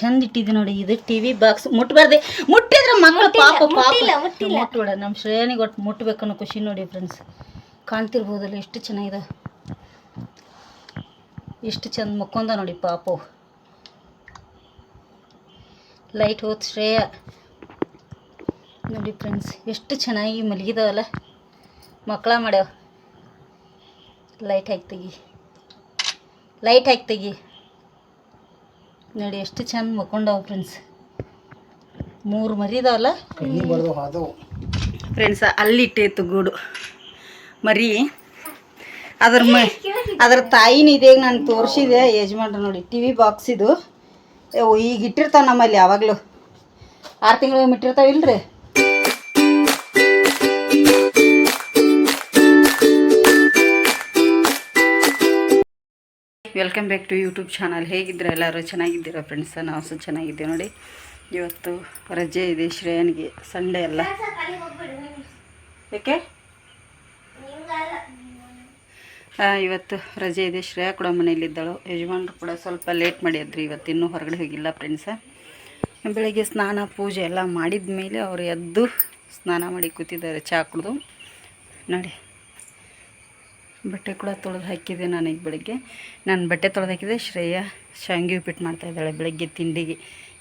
ಚಂದ ಇಟ್ಟಿದ್ದೆ ನೋಡಿ ಇದು ಟಿವಿ ಬಾಕ್ಸ್ ಮುಟ್ಟಬಾರ್ದೆ ಮುಟ್ಟಿದ್ರೆ ಮಕ್ಕಳು ಪಾಪ ಪಾಪ. ಮುಟ್ಬೇಡ ನಮ್ಮ ಶ್ರೇಯನಿಗೆ ಒಟ್ಟು ಮುಟ್ಬೇಕನ್ನೋ ಖುಷಿ ನೋಡಿ ಫ್ರೆಂಡ್ಸ್ ಕಾಣ್ತಿರ್ಬೋದಲ್ಲ ಎಷ್ಟು ಚೆನ್ನಾಗಿದೆ. ಎಷ್ಟು ಚಂದ ಮುಕ್ಕೊಂದ ನೋಡಿ ಪಾಪ. ಲೈಟ್ ಹೋತ್ ಶ್ರೇಯ. ನೋಡಿ ಫ್ರೆಂಡ್ಸ್ ಎಷ್ಟು ಚೆನ್ನಾಗಿ ಮಲಗಿದವಲ್ಲ. ಮಕ್ಕಳ ಮಾಡ್ಯಾವ. ಲೈಟ್ ಹಾಕಿ ತೆಗಿ. ಲೈಟ್ ಹಾಕಿ ತೆಗಿ. ನೋಡಿ ಎಷ್ಟು ಚಂದ ಮಕ್ಕೊಂಡವ ಫ್ರೆಂಡ್ಸ್ ಮೂರು ಮರಿದಾವಲ್ಲ? ಫ್ರೆಂಡ್ಸ್ ಅಲ್ಲಿಟ್ಟಿತ್ತು ಗೂಡು. ಮರಿ ಅದ್ರ ಮ ಅದ್ರ ತಾಯಿನ ಇದೆ ನಾನು ತೋರಿಸಿದೆ ಯಜಮಾನ್ರು ನೋಡಿ ಟಿ ವಿ ಬಾಕ್ಸ್ ಇದು. ಈಗ ಇಟ್ಟಿರ್ತಾವ ನಮ್ಮಲ್ಲಿ ಯಾವಾಗಲೂ. ಆರು ತಿಂಗಳು ಇಟ್ಟಿರ್ತಾವ welcome back to YouTube channel ಹೇಗಿದ್ದೀರಾ ಎಲ್ಲರೂ? ಚೆನ್ನಾಗಿದ್ದೀರಾ ಫ್ರೆಂಡ್ಸ ನಾವು ಸಹ ಚೆನ್ನಾಗಿದ್ದೇವೆ ನೋಡಿ. ಇವತ್ತು ರಜೆ ಇದೆ ಶ್ರೇಯನಿಗೆ. ಸಂಡೇ ಅಲ್ಲ. ಏಕೆ ಇವತ್ತು ರಜೆ ಇದೆ. ಶ್ರೇಯಾ ಕೂಡ ಮನೆಯಲ್ಲಿದ್ದಳು. ಯಜಮಾನರು ಕೂಡ ಸ್ವಲ್ಪ ಲೇಟ್ ಮಾಡಿದ್ರಿ. ಇವತ್ತು ಇನ್ನೂ ಹೊರಗಡೆ ಹೋಗಿಲ್ಲ ಫ್ರೆಂಡ್ಸ ಬೆಳಗ್ಗೆ ಸ್ನಾನ, ಪೂಜೆ ಎಲ್ಲ ಮಾಡಿದ ಮೇಲೆ ಅವರು ಎದ್ದು ಸ್ನಾನ ಮಾಡಿ ಕೂತಿದ್ದಾರೆ. ಚಹಾ ಕುಡಿದು. ನೋಡಿ. ಬಟ್ಟೆ ಕೂಡ ತೊಳೆದು ಹಾಕಿದೆ ನಾನು ಈಗ ಬೆಳಗ್ಗೆ. ನಾನು ಬಟ್ಟೆ ತೊಳೆದು ಹಾಕಿದೆ ಶ್ರೇಯ ಶಾಂಗಿ ಉಪ್ಪಿಟ್ಟು ಮಾಡ್ತಾಯಿದ್ದಾಳೆ ಬೆಳಗ್ಗೆ ತಿಂಡಿಗೆ.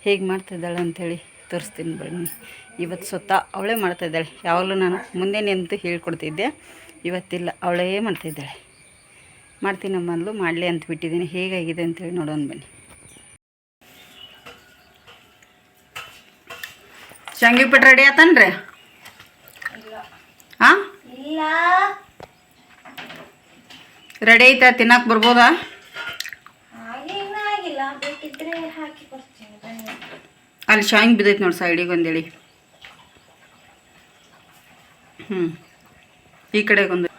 ಹೇಗೆ ಮಾಡ್ತಾಯಿದ್ದಾಳೆ ಅಂಥೇಳಿ ತೋರಿಸ್ತೀನಿ ಬನ್ನಿ. ಇವತ್ತು ಸ್ವತಃ ಅವಳೇ ಮಾಡ್ತಾಯಿದ್ದಾಳೆ ಯಾವಾಗಲೂ ನಾನು ಮುಂದೆ ನಿಂತು ಹೇಳ್ಕೊಡ್ತಿದ್ದೆ. ಇವತ್ತಿಲ್ಲ ಅವಳೇ ಮಾಡ್ತಾಯಿದ್ದಾಳೆ ಮಾಡ್ತೀನಿ ಮೊದಲು ಮಾಡಲಿ ಅಂತ ಬಿಟ್ಟಿದ್ದೀನಿ. ಹೇಗಾಗಿದೆ ಅಂತೇಳಿ ನೋಡೋಣ ಬನ್ನಿ. ಶಾಂಗಿ ಉಪ್ಪಿಟ್ಟು ರೆಡಿ ಆತನ್ರಿ? ಹಾಂ ಇಲ್ಲ. ರೆಡಿ ಐತಾ? ತಿನ್ನಕ್ಕೆ ಬರ್ಬೋದಾ? ಅಲ್ಲಿ ಶಾಂಗ್ ಬಿದ್ದೈತೆ ನೋಡಿ ಸೈಡಿಗೆ ಒಂದೇಳಿ. ಹ್ಞೂ ಈ ಕಡೆಗೊಂದು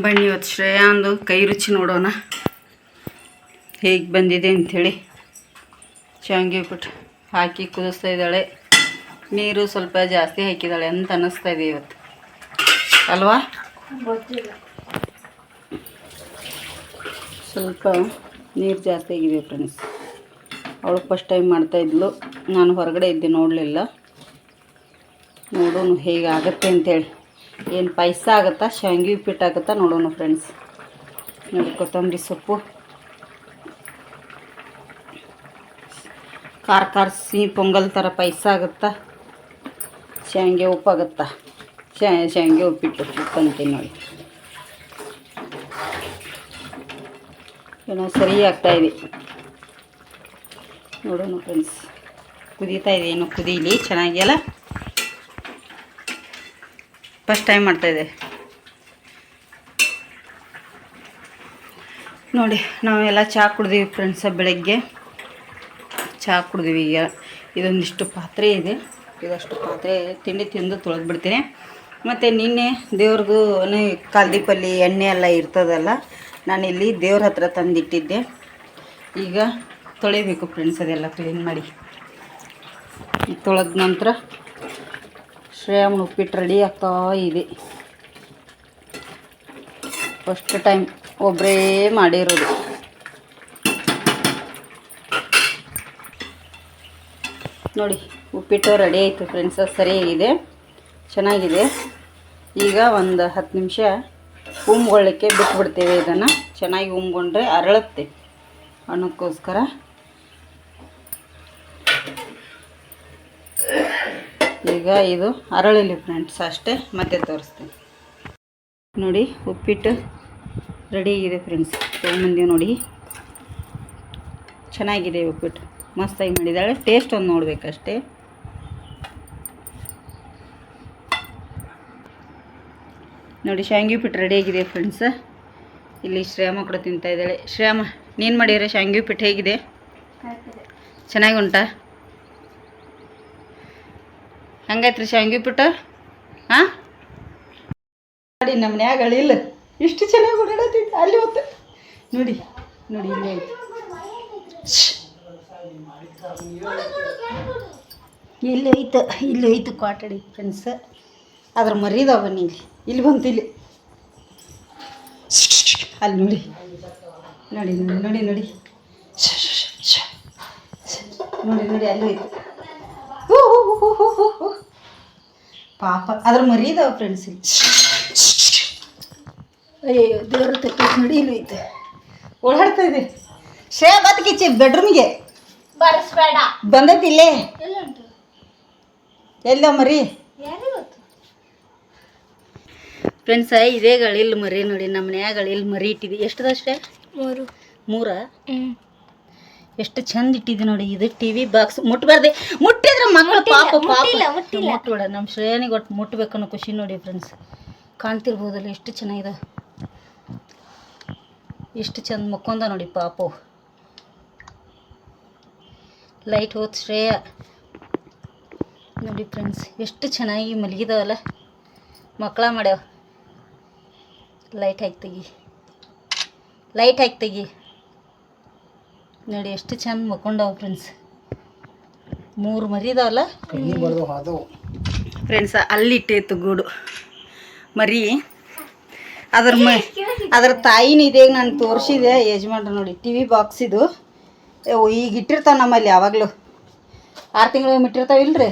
ಬನ್ನಿ ಇವತ್ತು ಶ್ರೇಯಾಂದು ಕೈ ರುಚಿ ನೋಡೋಣ. ಹೇಗೆ ಬಂದಿದೆ ಅಂಥೇಳಿ. ಶಾವಿಗೆ ಬಿಟ್ಟು ಹಾಕಿ ಕುದಿಸ್ತಾ ಇದ್ದಾಳೆ. ನೀರು ಸ್ವಲ್ಪ ಜಾಸ್ತಿ ಹಾಕಿದ್ದಾಳೆ ಅಂತ ಅನ್ನಿಸ್ತಾ ಇದೆ ಇವತ್ತು. ಅಲ್ವಾ? ಸ್ವಲ್ಪ ನೀರು ಜಾಸ್ತಿ ಆಗಿದೆ ಫ್ರೆಂಡ್ಸ್ ಅವಳು ಫಸ್ಟ್ ಟೈಮ್ ಮಾಡ್ತಾಯಿದ್ಲು ನಾನು ಹೊರಗಡೆ ಇದ್ದೆ ನೋಡಲಿಲ್ಲ. ನೋಡೋಣ ಹೇಗೆ ಆಗುತ್ತೆ ಅಂತೇಳಿ. ಏನು ಪಾಯಸ ಆಗುತ್ತಾ? ಶಾಂಗಿ ಉಪ್ಪಿಟ್ಟು ಆಗುತ್ತಾ? ನೋಡೋಣ ಫ್ರೆಂಡ್ಸ್ ನೋಡಿ ಕೊತ್ತಂಬರಿ ಸೊಪ್ಪು. ಖಾರ ಖಾರ ಸಿಹಿ ಪೊಂಗಲ್ ಥರ ಪಾಯಸ ಆಗುತ್ತಾ? ಶಾವಿಗೆ ಉಪ್ಪಾಗುತ್ತಾ ಶಾವಿಗೆ ಉಪ್ಪಿಟ್ಟು. ಉಪ್ಪು ಅಂತೀನಿ ನೋಡಿ. ಏನೋ ಸರಿ ಆಗ್ತಾ ಇದೆ. ನೋಡೋಣ ಫ್ರೆಂಡ್ಸ್ ಕುದೀತಾ ಇದೆ ಏನು ಕುದೀಲಿ ಚೆನ್ನಾಗಿಯಲ್ಲ ಫಸ್ಟ್ ಟೈಮ್ ಮಾಡ್ತಾಯಿದೆ ನೋಡಿ, ನಾವೆಲ್ಲ ಚಹಾ ಕುಡ್ದೀವಿ ಫ್ರೆಂಡ್ಸ ಬೆಳಗ್ಗೆ. ಚಹಾ ಕುಡ್ದೀವಿ ಈಗ. ಇದೊಂದಿಷ್ಟು ಪಾತ್ರೆ ಇದೆ. ಇದಷ್ಟು ಪಾತ್ರೆ ತಿಂಡಿ ತಿಂದು ತೊಳೆದು ಬಿಡ್ತೀನಿ. ಮತ್ತು ನಿನ್ನೆ ದೇವ್ರಿಗೂ ಕಾಲ್ದೀಪಲ್ಲಿ ಎಣ್ಣೆ ಎಲ್ಲ ಇರ್ತದಲ್ಲ ನಾನಿಲ್ಲಿ ದೇವ್ರ ಹತ್ರ ತಂದಿಟ್ಟಿದ್ದೆ. ಈಗ ತೊಳಿಬೇಕು ಫ್ರೆಂಡ್ಸ್ ಅದೆಲ್ಲ ಕ್ಲೀನ್ ಮಾಡಿ. ತೊಳೆದ ನಂತರ ಶ್ರೇಯಮ್ಮನ ಉಪ್ಪಿಟ್ಟು ರೆಡಿ ಆಗ್ತಾ ಇದೆ. ಫಸ್ಟ್ ಟೈಮ್ ಒಬ್ಬರೇ ಮಾಡಿರೋದು. ನೋಡಿ, ಉಪ್ಪಿಟ್ಟು ರೆಡಿ ಆಯಿತು ಫ್ರೆಂಡ್ಸ್ ಸರಿಯಾಗಿದೆ. ಚೆನ್ನಾಗಿದೆ. ಈಗ ಒಂದು ಹತ್ತು ನಿಮಿಷ ಉಮ್ಗೊಳ್ಳಿಕ್ಕೆ ಬಿಟ್ಬಿಡ್ತೀವಿ ಇದನ್ನು. ಚೆನ್ನಾಗಿ ಉಮ್ಗೊಂಡ್ರೆ ಅರಳುತ್ತೆ ಅನ್ನೋಕ್ಕೋಸ್ಕರ ಈಗ ಇದು ಅರಳಲಿ ಫ್ರೆಂಡ್ಸ್, ಅಷ್ಟೇ ಮತ್ತೆ ತೋರಿಸ್ತೀನಿ. ನೋಡಿ, ಉಪ್ಪಿಟ್ಟು ರೆಡಿ ಆಗಿದೆ ಫ್ರೆಂಡ್ಸ್. ತೊಗೊಂಬಂದೀವಿ ನೋಡಿ. ಚೆನ್ನಾಗಿದೆ ಉಪ್ಪಿಟ್ಟು. ಮಸ್ತಾಗಿ ಮಾಡಿದ್ದಾಳೆ ಟೇಸ್ಟ್ ಒಂದು ನೋಡಬೇಕಷ್ಟೇ. ನೋಡಿ, ಶಾಂಗಿ ಪಿಟ್ಟು ರೆಡಿ ಆಗಿದೆ ಫ್ರೆಂಡ್ಸ್ ಇಲ್ಲಿ ಶ್ರೇಯಮ್ಮ ಕೂಡ ತಿಂತಾ ಇದ್ದಾಳೆ. ಶ್ರೇಯಮ್ಮ, ನೀನು ಮಾಡಿದ್ರೆ ಶಾಂಗಿ ಪಿಟ್ಟು ಹೇಗಿದೆ? ಚೆನ್ನಾಗಿ ಉಂಟಾ ಹಂಗಾಯ್ತು ರೀ ಶಾಂಗಿ ಪಿಟ್ಟು ಹಾಂ ನೋಡಿ ನಮ್ಮ ಮನ್ಯಾಗ ಅಳಿಲ್ಲ ಇಷ್ಟು ಚೆನ್ನಾಗಿ ಓಡಾಡತ್ತಿತ್ತು ಅಲ್ಲಿ ಹೊತ್ತು ನೋಡಿ ನೋಡಿ, ಇಲ್ಲಿ ಆಯ್ತು ಇಲ್ಲಿ ಐತೆ ಇಲ್ಲಿ ಐತೆ ಕ್ವಾಟಡಿ ಫ್ರೆಂಡ್ಸ್ ಅದ್ರ ಮರಿದಾವ ಬನ್ನಿ ಇಲ್ಲಿ ಇಲ್ಲಿ ಬಂತು ಇಲ್ಲಿ. ಅಲ್ಲಿ ನೋಡಿ. ನೋಡಿ ನೋಡಿ ನೋಡಿ ನೋಡಿ. ನೋಡಿ ನೋಡಿ ಅಲ್ಲಿ. ಪಾಪ ಅದ್ರ ಮರಿದಾವ ಫ್ರೆಂಡ್ಸ್ ಇಲ್ಲಿ. ಅಯ್ಯೋ ದೇವ್ರ ತಕ್ಕ ನೋಡಿ ಇಲ್ಲಿ ಐತೆ ಓಡಾಡ್ತಾ ಇದೆ. ಶ್ರೇ ಬತ್ ಕಿಚ್ಚಿ ಬೆಡ್ರೂಮ್ಗೆ ಬರ್ಸ್ಬೇಡ. ಬಂದೈತಿ ಇಲ್ಲೇ ಎಲ್ಲ ಮರಿ? ಫ್ರೆಂಡ್ಸ ಇದೇ ಗಳಿಲ್ ಮರಿ ನೋಡಿ ನಮ್ಮ ಮನ್ಯಾಗ ಗಳಿಲ್ ಮರಿ ಇಟ್ಟಿದ್ವಿ. ಎಷ್ಟದಷ್ಟೇ ಮೂರು. ಮೂರ? ಎಷ್ಟು ಚಂದ ಇಟ್ಟಿದ್ವಿ ನೋಡಿ ಇದು ಟಿವಿ ಬಾಕ್ಸ್. ಮುಟ್ಬಾರ್ದೆ. ಮುಟ್ಟಿದ್ರೆ ಮಗಳು ಪಾಪ ಪಾಪ. ಮುಟ್ಬೇಡ ನಮ್ಮ ಶ್ರೇಯನಿಗೆ ಒಟ್ಟು ಮುಟ್ಬೇಕನ್ನೋ ಖುಷಿ ನೋಡಿ ಫ್ರೆಂಡ್ಸ್ ಕಾಣ್ತಿರ್ಬೋದಲ್ಲ ಎಷ್ಟು ಚೆನ್ನಾಗಿದೆ. ಎಷ್ಟು ಚಂದ ಮಕ್ಕೊಂದ ನೋಡಿ ಪಾಪು. ಲೈಟ್ ಹೋತ್ ಶ್ರೇಯ. ನೋಡಿ ಫ್ರೆಂಡ್ಸ್ ಎಷ್ಟು ಚೆನ್ನಾಗಿ ಮಲಗಿದವಲ್ಲ. ಮಕ್ಕಳ ಮಾಡ್ಯಾವ. ಲೈಟ್ ಹಾಕಿ ತೆಗಿ. ಲೈಟ್ ಹಾಕಿ ತೆಗಿ. ನೋಡಿ ಎಷ್ಟು ಚಂದ ಮಕ್ಕೊಂಡವ ಫ್ರೆಂಡ್ಸ್ ಮೂರು ಮರಿ ಇದಾವಲ್ಲ ಫ್ರೆಂಡ್ಸ್ ಅಲ್ಲಿಟ್ಟೈತು ಗೂಡು. ಮರಿ. ಅದ್ರ ಮ ಅದ್ರ ತಾಯಿನ ಇದೆ ನಾನು ತೋರಿಸಿದೆ ಯಜಮಾನ್ರು ನೋಡಿ ಟಿ ವಿ ಬಾಕ್ಸ್ ಇದು. ಈಗ ಇಟ್ಟಿರ್ತಾವ ನಮ್ಮಲ್ಲಿ ಯಾವಾಗಲೂ. ಆರು ತಿಂಗಳು ಇಟ್ಟಿರ್ತಾವ ಇಲ್ರಿ?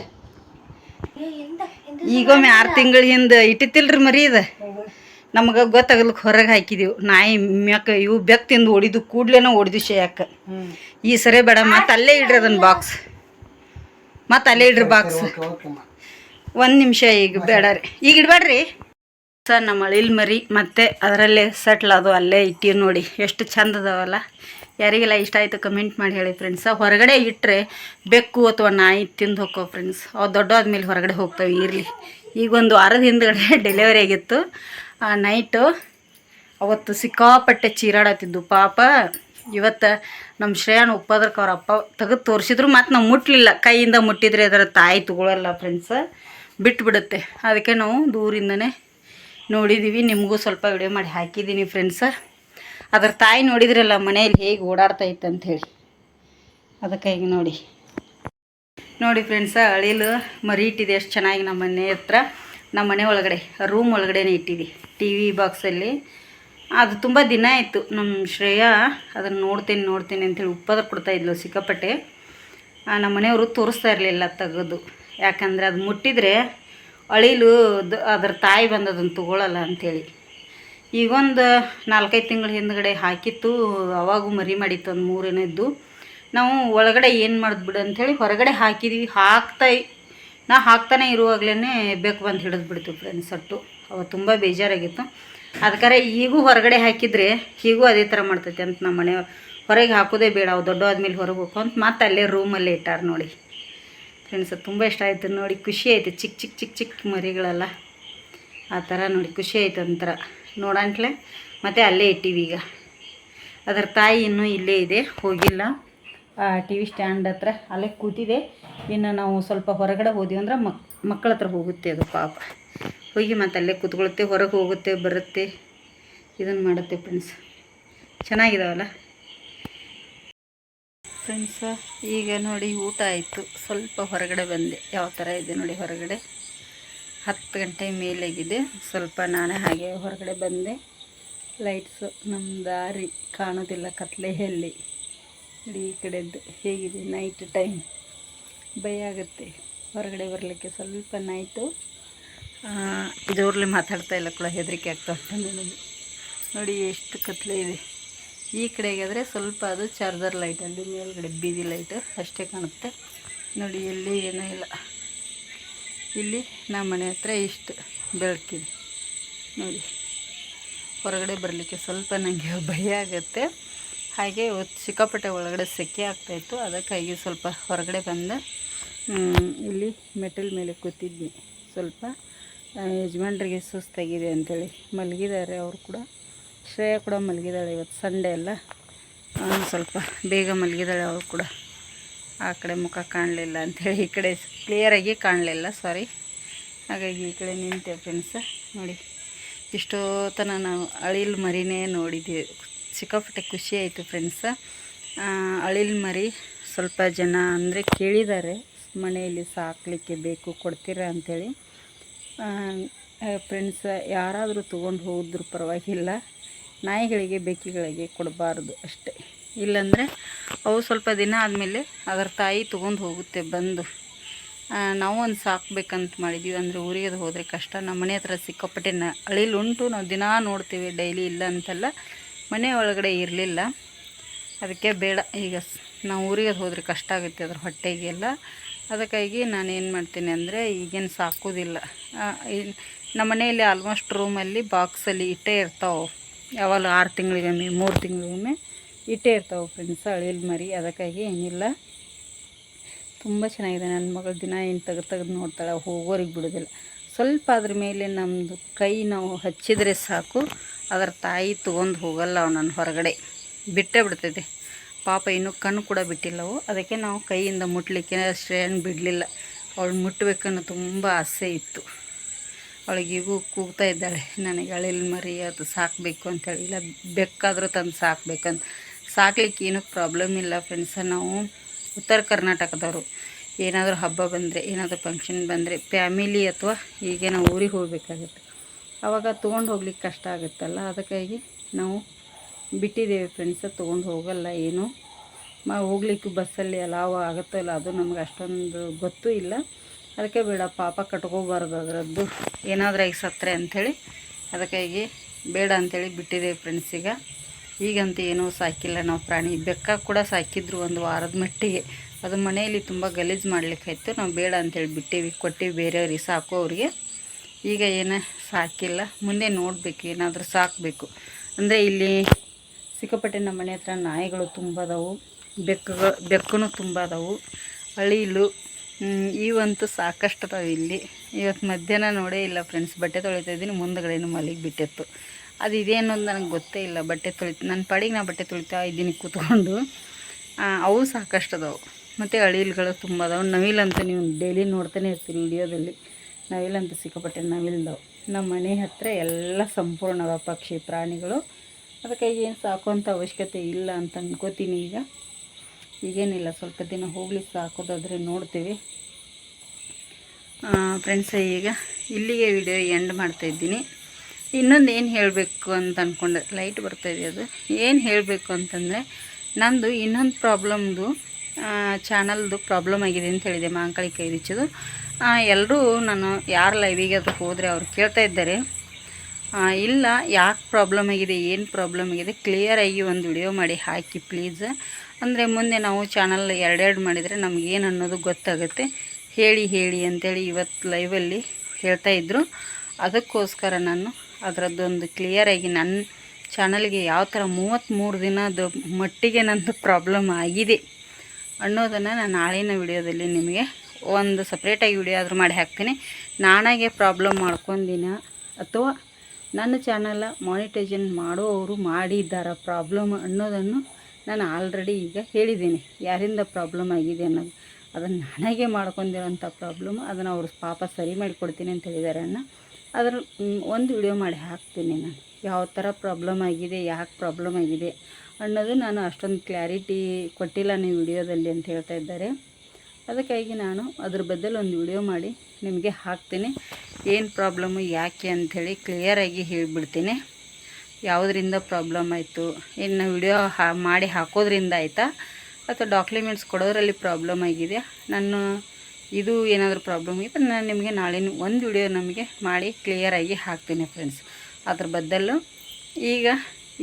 ಈಗೊಮ್ಮೆ ಆರು ತಿಂಗಳ ಹಿಂದೆ ಇಟ್ಟಿತ್ತಿಲ್ರಿ ಮರಿ ಇದು. ನಮಗೆ ಗೊತ್ತಾಗಲಿಕ್ಕೆ ಹೊರಗೆ ಹಾಕಿದೀವಿ. ನಾಯಿ ಮ್ಯಾಕ ಇವು ಬೆಕ್ ತಿಂದು ಹೊಡಿದು ಕೂಡ್ಲೇನ ಓಡಿದ್ವಿ ಶೇಯಕ್ಕೆ ಈ ಸರಿ ಬೇಡ ಮತ್ತೆ ಅಲ್ಲೇ ಇಡ್ರಿ ಅದನ್ನು ಬಾಕ್ಸ್ ಮತ್ತೆ ಅಲ್ಲೇ ಇಡ್ರಿ ಬಾಕ್ಸ್ ಒಂದು ನಿಮಿಷ ಈಗ ಬೇಡ ರೀ. ಈಗ ಇಡಬೇಡ್ರಿ ಸರ್ ನಮ್ಮ ಅಳಿಲ್ ಮರಿ ಮತ್ತೆ ಅದರಲ್ಲೇ ಸೆಟ್ಲ್ ಅದು ಅಲ್ಲೇ ಇಟ್ಟಿ ನೋಡಿ. ಎಷ್ಟು ಚಂದ ಅದಾವಲ್ಲ. ಯಾರಿಗೆಲ್ಲ ಇಷ್ಟ ಆಯಿತು ಕಮೆಂಟ್ ಮಾಡಿ ಹೇಳಿ ಫ್ರೆಂಡ್ಸ್ ಹೊರಗಡೆ ಇಟ್ಟರೆ ಬೆಕ್ಕು ಅಥವಾ ನಾಯಿ ತಿಂದು ಹೋಗೋ ಫ್ರೆಂಡ್ಸ್ ಅವು ದೊಡ್ಡ ಆದಮೇಲೆ ಹೊರಗಡೆ ಹೋಗ್ತವೆ ಇರಲಿ. ಈಗ ಒಂದು ವಾರದ ಹಿಂದ್ಗಡೆ ಡೆಲಿವರಿ ಆಗಿತ್ತು. ನೈಟು ಅವತ್ತು ಸಿಕ್ಕಾಪಟ್ಟೆ ಚೀರಾಡತ್ತಿದ್ದು ಪಾಪ ಇವತ್ತು ನಮ್ಮ ಶ್ರೇಯನ್ ಉಪ್ಪದ್ರಕ್ಕೆ ಅವ್ರ ಅಪ್ಪ ತೆಗೆದು ತೋರಿಸಿದ್ರು, ಮತ್ತು ನಾವು ಮುಟ್ಟಲಿಲ್ಲ ಕೈಯಿಂದ ಮುಟ್ಟಿದ್ರೆ ಅದರ ತಾಯಿ ತಗೊಳ್ಳಲ್ಲ ಫ್ರೆಂಡ್ಸ ಬಿಟ್ಬಿಡುತ್ತೆ. ಅದಕ್ಕೆ ನಾವು ದೂರಿಂದನೇ ನೋಡಿದ್ದೀವಿ ನಿಮಗೂ ಸ್ವಲ್ಪ ವಿಡಿಯೋ ಮಾಡಿ ಹಾಕಿದ್ದೀನಿ ಫ್ರೆಂಡ್ಸ ಅದ್ರ ತಾಯಿ ನೋಡಿದ್ರಲ್ಲ, ಮನೆಯಲ್ಲಿ ಹೇಗೆ ಓಡಾಡ್ತಾ ಇತ್ತು ಅಂಥೇಳಿ ಅದಕ್ಕೆ ಈಗ ನೋಡಿ. ನೋಡಿ ಫ್ರೆಂಡ್ಸ ಅಳಿಲು ಮರಿ ಇಟ್ಟಿದೆ. ಎಷ್ಟು ಚೆನ್ನಾಗಿ ನಮ್ಮ ಮನೆ ಹತ್ರ. ನಮ್ಮ ಮನೆ ಒಳಗಡೆ ರೂಮ್ ಒಳಗಡೆನೇ ಇಟ್ಟಿದ್ದೆ ಟಿ ವಿ ಬಾಕ್ಸಲ್ಲಿ ಅದು ತುಂಬ ದಿನ ಆಯಿತು. ನಮ್ಮ ಶ್ರೇಯಾ ಅದನ್ನು ನೋಡ್ತೀನಿ ನೋಡ್ತೀನಿ ಅಂತೇಳಿ ಉಪ್ಪದ ಕೊಡ್ತಾ ಇದ್ಲು ಸಿಕ್ಕಾಪಟ್ಟೆ. ನಮ್ಮ ಮನೆಯವರು ತೋರಿಸ್ತಾ ಇರಲಿಲ್ಲ ತೆಗೆದು. ಯಾಕಂದರೆ ಅದು ಮುಟ್ಟಿದರೆ ಅಳಿಲು ಅದರ ತಾಯಿ ಬಂದು ಅದನ್ನು ತೊಗೊಳಲ್ಲ ಅಂಥೇಳಿ ಈಗೊಂದು ನಾಲ್ಕೈದು ತಿಂಗಳ ಹಿಂದ್ಗಡೆ ಹಾಕಿತ್ತು. ಅವಾಗೂ ಮರಿ ಮಾಡಿತ್ತು, ಒಂದು ಮೂರೇನಿದ್ದು. ನಾವು ಒಳಗಡೆ ಏನು ಮಾಡಿದ್ಬಿಡು ಅಂಥೇಳಿ ಹೊರಗಡೆ ಹಾಕಿದ್ವಿ. ಹಾಕ್ತಾ ನಾ ಹಾಕ್ತಾನೆ ಇರುವಾಗಲೇ ಬೇಕು ಬಂದು ಹಿಡಿದು ಬಿಡ್ತು ಫ್ರೆಂಡ್ಸ್ ಸಟ್ಟು. ಅವ ತುಂಬ ಬೇಜಾರಾಗಿತ್ತು. ಅದಕ್ಕೆ ಈಗೂ ಹೊರಗಡೆ ಹಾಕಿದರೆ ಹೀಗೂ ಅದೇ ಥರ ಮಾಡ್ತೈತೆ ಅಂತ ನಮ್ಮ ಮನೆಯವ್ರು ಹೊರಗೆ ಹಾಕೋದೇ ಬೇಡ, ಅವು ದೊಡ್ಡ ಆದ್ಮೇಲೆ ಹೊರಗೆ ಹೋಗು ಅಂತ ಮತ್ತೆ ಅಲ್ಲೇ ರೂಮಲ್ಲೇ ಇಟ್ಟಾರೆ ನೋಡಿ. ಫ್ರೆಂಡ್ಸ್ ತುಂಬ ಇಷ್ಟ ಆಯಿತು ನೋಡಿ, ಖುಷಿ ಆಯಿತು. ಚಿಕ್ಕ ಚಿಕ್ಕ ಚಿಕ್ಕ ಚಿಕ್ಕ ಮರಿಗಳೆಲ್ಲ. ಆ ಥರ ನೋಡಿ, ಖುಷಿ ಆಯಿತು ಒಂಥರ. ನೋಡಂಟ್ಲೆ ಮತ್ತು ಅಲ್ಲೇ ಇಟ್ಟಿವಿ ಈಗ ಅದರ ತಾಯಿ ಇನ್ನೂ ಇಲ್ಲೇ ಇದೆ, ಹೋಗಿಲ್ಲ. ಟಿ ವಿ ಸ್ಟ್ಯಾಂಡ್ ಹತ್ರ ಅಲ್ಲೇ ಕೂತಿದೆ. ಇನ್ನು ನಾವು ಸ್ವಲ್ಪ ಹೊರಗಡೆ ಹೋದ್ವಿ ಅಂದ್ರೆ ಮಕ್, ಮಕ್ಕಳ ಹತ್ರ ಹೋಗುತ್ತೆ ಅದು ಪಾಪ. ಹೋಗಿ ಮತ್ತೆ ಅಲ್ಲೇ ಕೂತ್ಕೊಳ್ಳುತ್ತೆ ಹೊರಗೆ ಹೋಗುತ್ತೆ, ಬರುತ್ತೆ. ಇದನ್ನು ಮಾಡುತ್ತೆ ಫ್ರೆಂಡ್ಸ್ ಚೆನ್ನಾಗಿದಾವಲ್ಲ? ಫ್ರೆಂಡ್ಸ ಈಗ ನೋಡಿ ಊಟ ಆಯಿತು. ಸ್ವಲ್ಪ ಹೊರಗಡೆ ಬಂದೆ. ಯಾವ ಥರ ಇದೆ ನೋಡಿ ಹೊರಗಡೆ. ಹತ್ತು ಗಂಟೆ ಮೇಲಾಗಿದೆ. ಸ್ವಲ್ಪ ನಾನೇ ಹಾಗೆ ಹೊರಗಡೆ ಬಂದೆ. ಲೈಟ್ಸು ನಮ್ಮ ದಾರಿ ಕಾಣೋದಿಲ್ಲ ಕತ್ಲೆಯಲ್ಲಿ ನೋಡಿ ಈ ಕಡೆದ್ದು ಹೇಗಿದೆ ನೈಟ್ ಟೈಮ್ ಭಯ ಆಗುತ್ತೆ. ಹೊರಗಡೆ ಬರಲಿಕ್ಕೆ ಸ್ವಲ್ಪ ನೈಟು ಇದವ್ರಲ್ಲಿ ಮಾತಾಡ್ತಾ ಇಲ್ಲ ಕೂಡ, ಹೆದರಿಕೆ ಆಗ್ತಾ ಉಂಟು ನನಗೆ. ನೋಡಿ ಎಷ್ಟು ಕತ್ಲೆ ಇದೆ. ಈ ಕಡೆಗೆ ಆದರೆ ಸ್ವಲ್ಪ ಅದು ಚಾರ್ಜರ್ ಲೈಟ್ ಅಲ್ಲಿ, ಮೇಲ್ಗಡೆ ಬೀದಿ ಲೈಟ್ ಅಷ್ಟೇ ಕಾಣುತ್ತೆ. ನೋಡಿ, ಎಲ್ಲಿ ಏನೂ ಇಲ್ಲ. ಇಲ್ಲಿ ನಮ್ಮ ಮನೆ ಹತ್ರ ಇಷ್ಟು ಬೆಳಕಿದೆ. ನೋಡಿ, ಹೊರಗಡೆ ಬರಲಿಕ್ಕೆ ಸ್ವಲ್ಪ ನನಗೆ ಭಯ ಆಗುತ್ತೆ. ಹಾಗೆ ಸಿಕ್ಕಾಪಟ್ಟೆ ಒಳಗಡೆ ಸೆಕೆ ಆಗ್ತಾಯಿತ್ತು ಅದಕ್ಕಾಗಿ ಸ್ವಲ್ಪ ಹೊರಗಡೆ ಬಂದು ಇಲ್ಲಿ ಮೆಟಲ್ ಮೇಲೆ ಕೂತಿದ್ವಿ. ಸ್ವಲ್ಪ ಯಜಮಾನ್ರಿಗೆ ಸುಸ್ತಾಗಿದೆ ಅಂಥೇಳಿ ಮಲಗಿದ್ದಾರೆ. ಅವರು ಕೂಡ, ಶ್ರೇಯ ಕೂಡ ಮಲಗಿದ್ದಾಳೆ ಇವತ್ತು ಸಂಡೇ ಅಲ್ಲ. ಸ್ವಲ್ಪ ಬೇಗ ಮಲಗಿದ್ದಾಳೆ. ಅವಳು ಕೂಡ ಆ ಕಡೆ ಮುಖ ಕಾಣಲಿಲ್ಲ ಅಂಥೇಳಿ ಈ ಕಡೆ ಕ್ಲಿಯರಾಗಿ ಕಾಣಲಿಲ್ಲ. ಸಾರಿ ಹಾಗಾಗಿ ಈ ಕಡೆ ನಿಂತೆ ಫ್ರೆಂಡ್ಸ ನೋಡಿ ಎಷ್ಟೋ ತನ ನಾವು ಅಳಿಲ್ ಮರಿನೇ ನೋಡಿದ್ದೀವಿ ಸಿಕ್ಕಾಪಟ್ಟೆ ಖುಷಿ ಆಯಿತು ಫ್ರೆಂಡ್ಸ ಅಳಿಲ್ ಮರಿ ಸ್ವಲ್ಪ ಜನ ಅಂದರೆ ಕೇಳಿದ್ದಾರೆ, ಮನೆಯಲ್ಲಿ ಸಾಕಲಿಕ್ಕೆ ಬೇಕು, ಕೊಡ್ತೀರಾ ಅಂಥೇಳಿ ಫ್ರೆಂಡ್ಸ್ ಯಾರಾದರೂ ತೊಗೊಂಡು ಹೋದ್ರು ಪರವಾಗಿಲ್ಲ. ನಾಯಿಗಳಿಗೆ, ಬೆಕ್ಕಿಗಳಿಗೆ ಕೊಡಬಾರ್ದು ಅಷ್ಟೇ. ಇಲ್ಲಾಂದರೆ ಅವು ಸ್ವಲ್ಪ ದಿನ ಆದಮೇಲೆ ಅದರ ತಾಯಿ ತೊಗೊಂಡು ಹೋಗುತ್ತೆ, ಬಂದು. ನಾವು ಒಂದು ಸಾಕ್ಬೇಕಂತ ಮಾಡಿದ್ದೀವಿ ಅಂದರೆ ಊರಿಗೆ ಅದು ಹೋದರೆ ಕಷ್ಟ. ನಮ್ಮ ಮನೆ ಹತ್ರ ಸಿಕ್ಕಾಪಟ್ಟೆ ನ, ಅಳಿಲು ಉಂಟು. ನಾವು ದಿನಾ ನೋಡ್ತೀವಿ, ಡೈಲಿ ಇಲ್ಲ ಅಂತಲ್ಲ. ಮನೆ ಒಳಗಡೆ ಇರಲಿಲ್ಲ. ಅದಕ್ಕೆ ಬೇಡ. ಈಗ ನಾವು ಊರಿಗೆ ಹೋದರೆ ಕಷ್ಟ ಆಗುತ್ತೆ ಅದ್ರ ಹೊಟ್ಟೆಗೆಲ್ಲ. ಅದಕ್ಕಾಗಿ ನಾನು ಏನು ಮಾಡ್ತೀನಿ ಅಂದರೆ ಈಗೇನು ಸಾಕೋದಿಲ್ಲ. ನಮ್ಮ ಮನೆಯಲ್ಲಿ ಆಲ್ಮೋಸ್ಟ್ ರೂಮಲ್ಲಿ ಬಾಕ್ಸಲ್ಲಿ ಇಟ್ಟೇ ಇರ್ತಾವೆ. ಯಾವಾಗ ಆರು ತಿಂಗಳಿಗೊಮ್ಮೆ, ಮೂರು ತಿಂಗಳಿಗೊಮ್ಮೆ ಇಟ್ಟೇ ಇರ್ತಾವೆ ಫ್ರೆಂಡ್ಸ್ ಅಳಿಲ್ ಮರಿ. ಅದಕ್ಕಾಗಿ ಏನಿಲ್ಲ. ತುಂಬ ಚೆನ್ನಾಗಿದೆ. ನನ್ನ ಮಗಳು ದಿನ ಏನು ತೆಗೆದು ತೆಗೆದು ನೋಡ್ತಾಳೆ, ಹೋಗೋರಿಗೆ ಬಿಡೋದಿಲ್ಲ. ಸ್ವಲ್ಪ ಅದ್ರ ಮೇಲೆ ನಮ್ಮದು ಕೈ ನಾವು ಹಚ್ಚಿದರೆ ಸಾಕು. ಅದರ ತಾಯಿ ತೊಗೊಂಡು ಹೋಗಲ್ಲ ಅವನನ್ನು ನನ್ನ ಹೊರಗಡೆ. ಬಿಟ್ಟೇ ಬಿಡ್ತೈತೆ. ಪಾಪ ಇನ್ನೂ ಕಣ್ಣು ಕೂಡ ಬಿಟ್ಟಿಲ್ಲವು ಅದಕ್ಕೆ ನಾವು ಕೈಯಿಂದ ಮುಟ್ಲಿಕ್ಕೆ ಶ್ರೇಯನ್ ಬಿಡಲಿಲ್ಲ. ಅವಳು ಮುಟ್ಟಬೇಕನ್ನೋ ತುಂಬ ಆಸೆ ಇತ್ತು. ಅವಳಿಗೀಗೂ ಕೂಗ್ತಾ ಇದ್ದಾಳೆ. ನನಗೆ ಅಳಿಲ್ ಮರಿ, ಅದು ಸಾಕಬೇಕು ಅಂತೇಳಿ ಇಲ್ಲ ಬೆಕ್ಕಾದರೂ ತಂದು ಸಾಕಬೇಕಂತ. ಸಾಕ್ಲಿಕ್ಕೆ ಏನೂ ಪ್ರಾಬ್ಲಮ್ ಇಲ್ಲ ಫ್ರೆಂಡ್ಸ ನಾವು ಉತ್ತರ ಕರ್ನಾಟಕದವರು. ಏನಾದರೂ ಹಬ್ಬ ಬಂದರೆ, ಏನಾದರೂ ಫಂಕ್ಷನ್ ಬಂದರೆ ಫ್ಯಾಮಿಲಿ ಅಥವಾ ಹೀಗೆ ನಾವು ಊರಿಗೆ ಹೋಗಬೇಕಾಗುತ್ತೆ. ಆವಾಗ ತೊಗೊಂಡು ಹೋಗ್ಲಿಕ್ಕೆ ಕಷ್ಟ ಆಗುತ್ತಲ್ಲ, ಅದಕ್ಕಾಗಿ ನಾವು ಬಿಟ್ಟಿದ್ದೇವೆ ಫ್ರೆಂಡ್ಸ ತೊಗೊಂಡು ಹೋಗಲ್ಲ ಏನು. ಮಾ, ಹೋಗ್ಲಿಕ್ಕೆ ಬಸ್ಸಲ್ಲಿ ಅಲಾವ ಆಗುತ್ತೋ ಇಲ್ಲ, ಅದು ನಮ್ಗೆ ಅಷ್ಟೊಂದು ಗೊತ್ತೂ ಇಲ್ಲ. ಅದಕ್ಕೆ ಬೇಡ, ಪಾಪ ಕಟ್ಕೋಬಾರ್ದು ಅದರದ್ದು. ಏನಾದರೂ ಆಗಿ ಸತ್ತರೆ ಅಂಥೇಳಿ, ಅದಕ್ಕಾಗಿ ಬೇಡ ಅಂಥೇಳಿ ಬಿಟ್ಟಿದ್ದೇವೆ ಫ್ರೆಂಡ್ಸ್ ಈಗ. ಈಗಂತೂ ಏನೂ ಸಾಕಿಲ್ಲ, ನಾವು ಪ್ರಾಣಿ, ಬೆಕ್ಕ ಕೂಡ ಸಾಕಿದ್ರು ಒಂದು ವಾರದ ಮಟ್ಟಿಗೆ. ಅದು ಮನೆಯಲ್ಲಿ ತುಂಬ ಗಲೀಜು ಮಾಡ್ಲಿಕ್ಕಾಯ್ತು. ನಾವು ಬೇಡ ಅಂತೇಳಿ ಬಿಟ್ಟೀವಿ ಕೊಟ್ಟಿವಿ ಬೇರೆಯವ್ರಿಗೆ. ಸಾಕೋರಿಗೆ ಈಗ ಏನು ಸಾಕಿಲ್ಲ. ಮುಂದೆ ನೋಡಬೇಕು. ಏನಾದರೂ ಸಾಕಬೇಕು. ಅಂದರೆ ಇಲ್ಲಿ ಸಿಕ್ಕಾಪಟ್ಟೆ ನಮ್ಮ ಮನೆ ಹತ್ರ ನಾಯಿಗಳು ತುಂಬ ಅದಾವು. ಬೆಕ್ಕುಗಳು ಬೆಕ್ಕೂ ತುಂಬ ಅದಾವು. ಅಳಿಲು. ಇವಂತೂ ಸಾಕಷ್ಟು ಅದಾವೆ ಇಲ್ಲಿ. ಇವತ್ತು ಮಧ್ಯಾಹ್ನ ನೋಡೇ ಇಲ್ಲ ಫ್ರೆಂಡ್ಸ್ ಬಟ್ಟೆ ತೊಳಿತಾ ಇದ್ದೀನಿ. ಮುಂದಗಡೆನೂ ಮಲಿಗೆ ಬಿಟ್ಟಿತ್ತು. ಅದು ಇದೆ ಅನ್ನೋದು ನನಗೆ ಗೊತ್ತೇ ಇಲ್ಲ. ಬಟ್ಟೆ ತೊಳಿತು ನನ್ನ ಪಾಡಿಗೆ ನಾ ಬಟ್ಟೆ ತೊಳಿತಾ ಇದ್ದೀನಿ ಕೂತ್ಕೊಂಡು. ಅವು ಸಾಕಷ್ಟು ಅದಾವೆ. ಮತ್ತು ಅಳಿಲ್ಗಳು ತುಂಬ ಅದಾವೆ. ಅಂತ ನೀವು ಡೈಲಿ ನೋಡ್ತಾನೆ ಇರ್ತೀರಿ ವಿಡಿಯೋದಲ್ಲಿ. ಅಂತ ಸಿಕ್ಕಾಪಟ್ಟೆ ನವಿಲ್ದವು ನಮ್ಮ ಮನೆ ಹತ್ತಿರ ಎಲ್ಲ ಸಂಪೂರ್ಣ ಅದಾವೆ ಪಕ್ಷಿ ಪ್ರಾಣಿಗಳು. ಅದಕ್ಕೆ ಏನು ಸಾಕುವಂಥ ಅವಶ್ಯಕತೆ ಇಲ್ಲ ಅಂತ ಅಂದ್ಕೋತೀನಿ ಈಗ. ಈಗೇನಿಲ್ಲ, ಸ್ವಲ್ಪ ದಿನ ಹೋಗಲಿ ಸಾಕೋದಾದರೆ ನೋಡ್ತೀವಿ. ಫ್ರೆಂಡ್ಸ್ ಈಗ ಇಲ್ಲಿಗೆ ವಿಡಿಯೋ ಎಂಡ್ ಮಾಡ್ತಾಯಿದ್ದೀನಿ ಇನ್ನೊಂದು ಏನು ಹೇಳಬೇಕು ಅಂತ ಅಂದ್ಕೊಂಡೆ ಲೈಟ್ ಬರ್ತಾಯಿದೆ ಅದು. ಏನು ಹೇಳಬೇಕು ಅಂತಂದರೆ, ನಂದು ಇನ್ನೊಂದು ಪ್ರಾಬ್ಲಮ್ದು ಚಾನಲ್ದು ಪ್ರಾಬ್ಲಮ್ ಆಗಿದೆ ಅಂತ ಹೇಳಿದೆ ಮಾಂಕಳಿ ಕೈ ರುಚಿದು ಎಲ್ಲರೂ ನಾನು ಯಾರು ಲೈವಿಗೆ ಅದಕ್ಕೆ ಹೋದರೆ ಅವ್ರು ಕೇಳ್ತಾ ಇದ್ದಾರೆ. ಇಲ್ಲ, ಯಾಕೆ ಪ್ರಾಬ್ಲಮ್ ಆಗಿದೆ, ಏನು ಪ್ರಾಬ್ಲಮ್ ಆಗಿದೆ ಕ್ಲಿಯರಾಗಿ ಒಂದು ವಿಡಿಯೋ ಮಾಡಿ ಹಾಕಿ ಪ್ಲೀಸ್ ಅಂದರೆ ಮುಂದೆ ನಾವು ಚಾನಲ್ ಎರಡೆರಡು ಮಾಡಿದರೆ ನಮಗೇನು ಅನ್ನೋದು ಗೊತ್ತಾಗುತ್ತೆ. ಹೇಳಿ ಹೇಳಿ ಅಂತೇಳಿ ಇವತ್ತು ಲೈವಲ್ಲಿ ಹೇಳ್ತಾ ಇದ್ದರು ಅದಕ್ಕೋಸ್ಕರ ನಾನು ಅದರದ್ದೊಂದು ಕ್ಲಿಯರಾಗಿ ನನ್ನ ಚಾನಲ್ಗೆ ಯಾವ ಥರ ಮೂವತ್ತ್ಮೂರು ದಿನದ ಮಟ್ಟಿಗೆ ನಂದು ಪ್ರಾಬ್ಲಮ್ ಆಗಿದೆ. ಅನ್ನೋದನ್ನು ನಾನು ನಾಳಿನ ವಿಡಿಯೋದಲ್ಲಿ ನಿಮಗೆ ಒಂದು ಸಪ್ರೇಟಾಗಿ ವಿಡಿಯೋ ಆದರೂ ಮಾಡಿ ಹಾಕ್ತೀನಿ. ನಾನಾಗೆ ಪ್ರಾಬ್ಲಮ್ ಮಾಡ್ಕೊಂಡಿನ ಅಥವಾ ನನ್ನ ಚಾನಲ ಮಾನಿಟೈಜನ್ ಮಾಡೋವರು ಮಾಡಿದ್ದಾರ ಪ್ರಾಬ್ಲಮ್ ಅನ್ನೋದನ್ನು ನಾನು ಆಲ್ರೆಡಿ ಈಗ ಹೇಳಿದ್ದೀನಿ. ಯಾರಿಂದ ಪ್ರಾಬ್ಲಮ್ ಆಗಿದೆ ಅನ್ನೋದು. ಅದನ್ನು ನನಗೆ ಮಾಡ್ಕೊಂಡಿರೋಂಥ ಪ್ರಾಬ್ಲಮ್ ಅದನ್ನು ಅವರು ಪಾಪ ಸರಿ ಮಾಡಿಕೊಡ್ತೀನಿ ಅಂತ ಹೇಳಿದ್ದಾರೆ ಅಣ್ಣ. ಅದ್ರ ಒಂದು ವಿಡಿಯೋ ಮಾಡಿ ಹಾಕ್ತೀನಿ ನಾನು. ಯಾವ ಥರ ಪ್ರಾಬ್ಲಮ್ ಆಗಿದೆ, ಯಾಕೆ ಪ್ರಾಬ್ಲಮ್ ಆಗಿದೆ ಅನ್ನೋದು ನಾನು ಅಷ್ಟೊಂದು ಕ್ಲಾರಿಟಿ ಕೊಟ್ಟಿಲ್ಲ ನೀವು ವಿಡಿಯೋದಲ್ಲಿ ಅಂತ ಹೇಳ್ತಾ ಇದ್ದಾರೆ. ಅದಕ್ಕಾಗಿ ನಾನು ಅದ್ರ ಬದಲು ಒಂದು ವಿಡಿಯೋ ಮಾಡಿ ನಿಮಗೆ ಹಾಕ್ತೀನಿ. ಏನು ಪ್ರಾಬ್ಲಮ್ಮು ಯಾಕೆ ಅಂಥೇಳಿ ಕ್ಲಿಯರಾಗಿ ಹೇಳಿಬಿಡ್ತೀನಿ. ಯಾವುದರಿಂದ ಪ್ರಾಬ್ಲಮ್ ಆಯಿತು, ಇನ್ನು ವಿಡಿಯೋ ಹಾ, ಮಾಡಿ ಹಾಕೋದ್ರಿಂದ ಆಯಿತಾ, ಅಥವಾ ಡಾಕ್ಯುಮೆಂಟ್ಸ್ ಕೊಡೋದ್ರಲ್ಲಿ ಪ್ರಾಬ್ಲಮ್ ಆಗಿದೆ ನಾನು ಇದು ಏನಾದರೂ ಪ್ರಾಬ್ಲಮ್ ಇದ್ದರೆ ನಾನು ನಿಮಗೆ ನಾಳಿನ ಒಂದು ವಿಡಿಯೋ ನಮಗೆ ಮಾಡಿ ಕ್ಲಿಯರಾಗಿ ಹಾಕ್ತೀನಿ ಫ್ರೆಂಡ್ಸ್ ಅದ್ರ ಬದಲು ಈಗ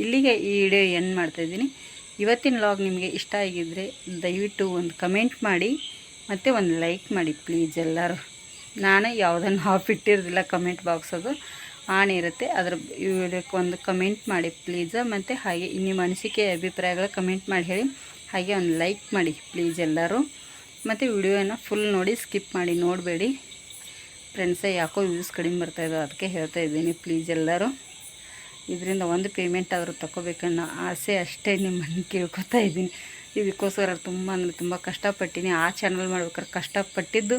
ಇಲ್ಲಿಗೆ ಈ ವಿಡಿಯೋ ಎಂಡ್ ಮಾಡ್ತಾಯಿದ್ದೀನಿ ಇವತ್ತಿನ ಲಾಗ್ ನಿಮಗೆ ಇಷ್ಟ ಆಗಿದ್ದರೆ ದಯವಿಟ್ಟು ಒಂದು ಕಮೆಂಟ್ ಮಾಡಿ, ಮತ್ತು ಒಂದು ಲೈಕ್ ಮಾಡಿ ಪ್ಲೀಸ್ ಎಲ್ಲರೂ. ನಾನು ಯಾವುದನ್ನು ಹಾಫ್ ಇಟ್ಟಿರೋದಿಲ್ಲ ಕಮೆಂಟ್ ಬಾಕ್ಸ್ ಅದು ಆನ್ ಇರುತ್ತೆ. ಅದ್ರ ವಿಡಿಯೋಕ್ಕೆ ಒಂದು ಕಮೆಂಟ್ ಮಾಡಿ ಪ್ಲೀಸ್ ಮತ್ತು ಹಾಗೆ ನಿಮ್ಮ ಅನಿಸಿಕೆ, ಅಭಿಪ್ರಾಯಗಳ ಕಮೆಂಟ್ ಮಾಡಿ ಹೇಳಿ, ಹಾಗೆ ಒಂದು ಲೈಕ್ ಮಾಡಿ ಪ್ಲೀಸ್ ಎಲ್ಲರೂ. ಮತ್ತು ವಿಡಿಯೋನ ಫುಲ್ ನೋಡಿ ಸ್ಕಿಪ್ ಮಾಡಿ ನೋಡಬೇಡಿ. ಫ್ರೆಂಡ್ಸೇ ಯಾಕೋ ವ್ಯೂಸ್ ಕಡಿಮೆ ಬರ್ತಾಯಿದ್ದೋ ಅದಕ್ಕೆ ಹೇಳ್ತಾ ಇದ್ದೀನಿ ಪ್ಲೀಸ್ ಎಲ್ಲರೂ. ಇದರಿಂದ ಒಂದು ಪೇಮೆಂಟ್ ಆದರೂ ತಗೋಬೇಕನ್ನೋ ಆಸೆ ಅಷ್ಟೇ ನಿಮ್ಮನ್ನು ಕೇಳ್ಕೊತಾ ಇದ್ದೀನಿ. ಇದಕ್ಕೋಸ್ಕರ ತುಂಬ ಅಂದರೆ ತುಂಬ ಕಷ್ಟಪಟ್ಟಿನಿ. ಆ ಚಾನಲ್ ಮಾಡ್ಬೇಕಾದ್ರೆ ಕಷ್ಟಪಟ್ಟಿದ್ದು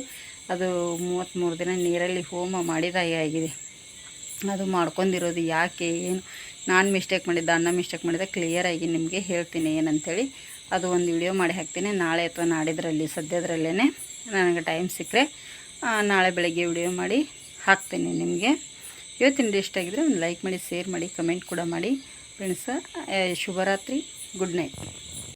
ಅದು ಮೂವತ್ತ್ಮೂರು ದಿನ ನೀರಲ್ಲಿ ಹೋಮ ಮಾಡಿದಾಗೆ ಆಗಿದೆ. ಅದು ಮಾಡ್ಕೊಂಡಿರೋದು ಯಾಕೆ, ಏನು? ನಾನು ಮಿಸ್ಟೇಕ್ ಮಾಡಿದ್ದೆ ಅನ್ನ ಮಿಸ್ಟೇಕ್ ಮಾಡಿದ್ದೆ ಕ್ಲಿಯರಾಗಿ ನಿಮಗೆ ಹೇಳ್ತೀನಿ ಏನಂತೇಳಿ. ಅದು ಒಂದು ವಿಡಿಯೋ ಮಾಡಿ ಹಾಕ್ತೀನಿ. ನಾಳೆ ಅಥವಾ ನಾಡಿದ್ರಲ್ಲಿ ಸದ್ಯದರಲ್ಲೇ ನನಗೆ ಟೈಮ್ ಸಿಕ್ಕರೆ ನಾಳೆ ಬೆಳಗ್ಗೆ ವಿಡಿಯೋ ಮಾಡಿ ಹಾಕ್ತೀನಿ ನಿಮಗೆ. ಇವತ್ತಿನ ಇಷ್ಟ ಆಗಿದ್ರೆ ಒಂದು ಲೈಕ್ ಮಾಡಿ ಶೇರ್ ಮಾಡಿ ಕಮೆಂಟ್ ಕೂಡ ಮಾಡಿ. ಫ್ರೆಂಡ್ಸ ಶುಭರಾತ್ರಿ. Good night